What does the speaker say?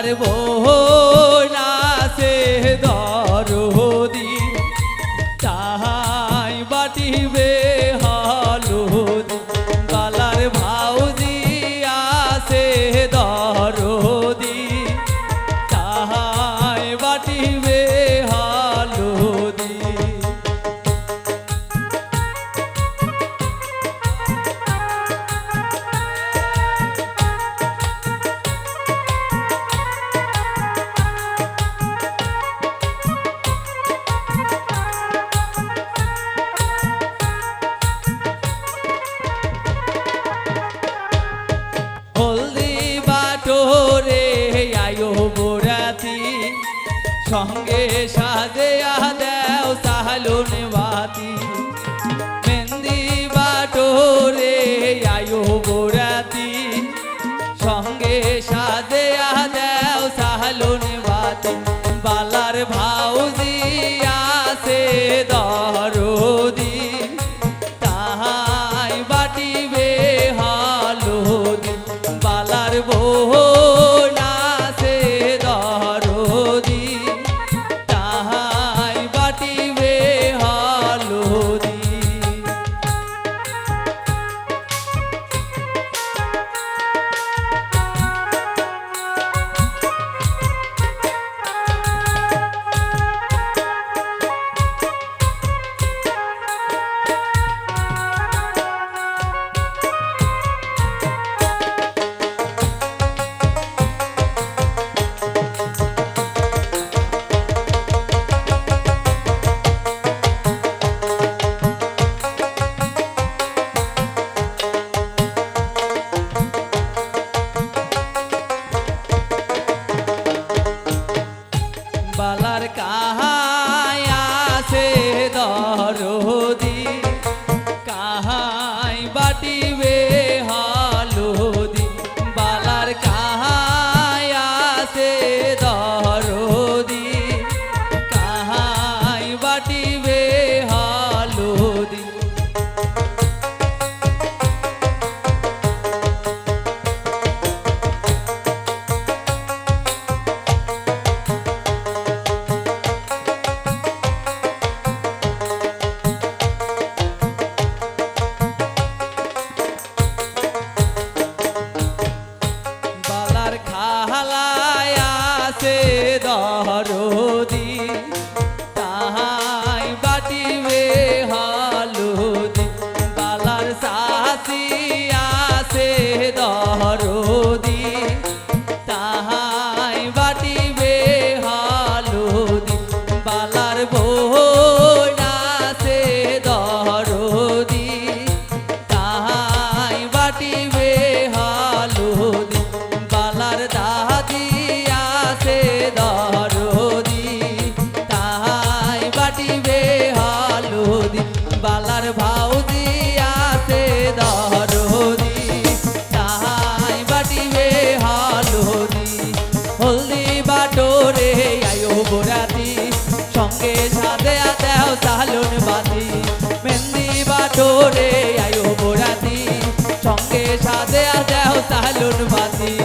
বালার সঙ্গে সাজে দেও সাহালুন বাতি। মেহেন্দি বাটোরে আয়ো বোরাতি সঙ্গে সাজে দেও সাহালুন বাতি। বালার ভাউজি আসে দরদি। তাহাই বাটিবে হালুদি। বালার বোনাসে বালার আছে দরদি। হলদি বাটোরে, আয়ো বোরাতি। সঙ্গে সাথে দেও সালুন বাতি। মেহেন্দি বাটোরে, আয়ো বোরাতি। সঙ্গে সাথে দেও সালুন বাতি।